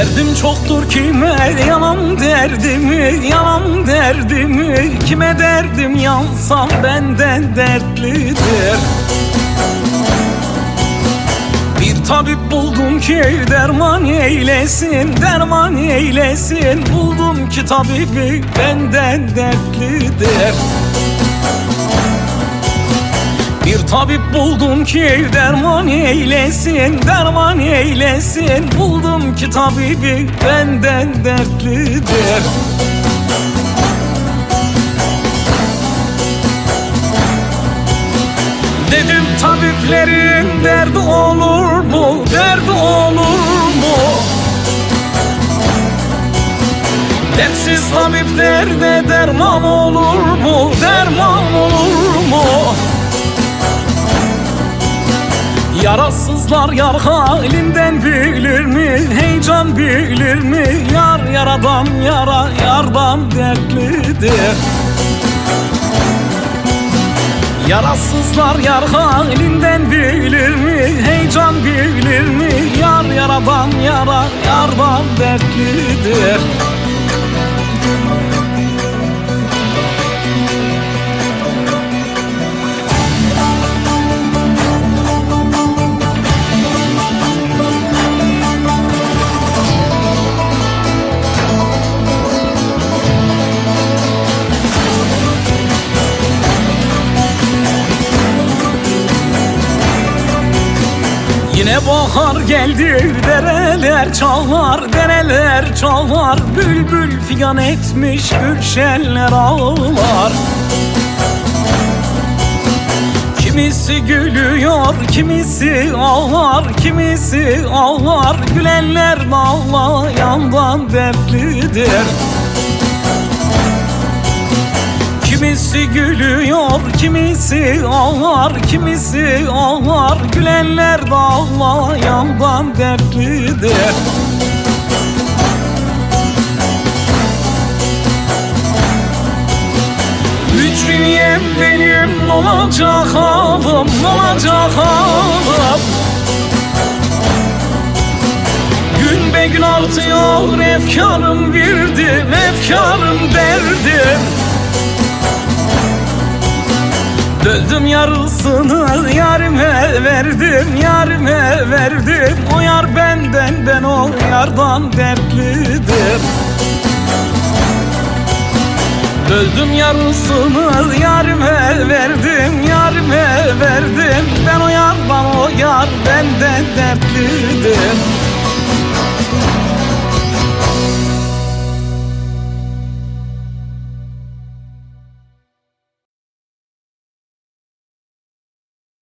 Derdim çoktur kime yanam derdimi yanam derdimi Kime derdim yansam benden dertlidir. Bir tabip buldum ki derman eylesin derman eylesin. Buldum ki tabibi benden dertlidir tabip buldum ki derman eylesin, derman eylesin Buldum ki tabibi benden dertlidir Dedim tabiplerin derdi olur mu, derdi olur mu? Dertsiz tabiplerde derman olur mu, derman olur mu? Yarasızlar yar halinden bilir mi? Heyecan bilir mi? Yar yaradan yara yardan dertlidir Yarasızlar yar halinden bilir mi? Heyecan bilir mi? Yar yaradan yara yardan dertlidir Yine bahar geldi dereler çalar dereler çalar. Bülbül figan etmiş gülşenler ağlar. Kimisi gülüyor, kimisi ağlar, kimisi ağlar. Gülenler yandan dertlidir Kimisi gülüyor, kimisi ağlar, kimisi ağlar. Gülenler yandan dertlidir. Mücriyem benim olacak halim, olacak halim. Gün be gün artıyor efkarım girdim, efkarım derdim Öldüm yarılsınız yarime verdim yarime verdim. O yar benden ben o yardan dertlidir Öldüm yarılsınız yarime verdim yarime verdim. Ben o yardan o yar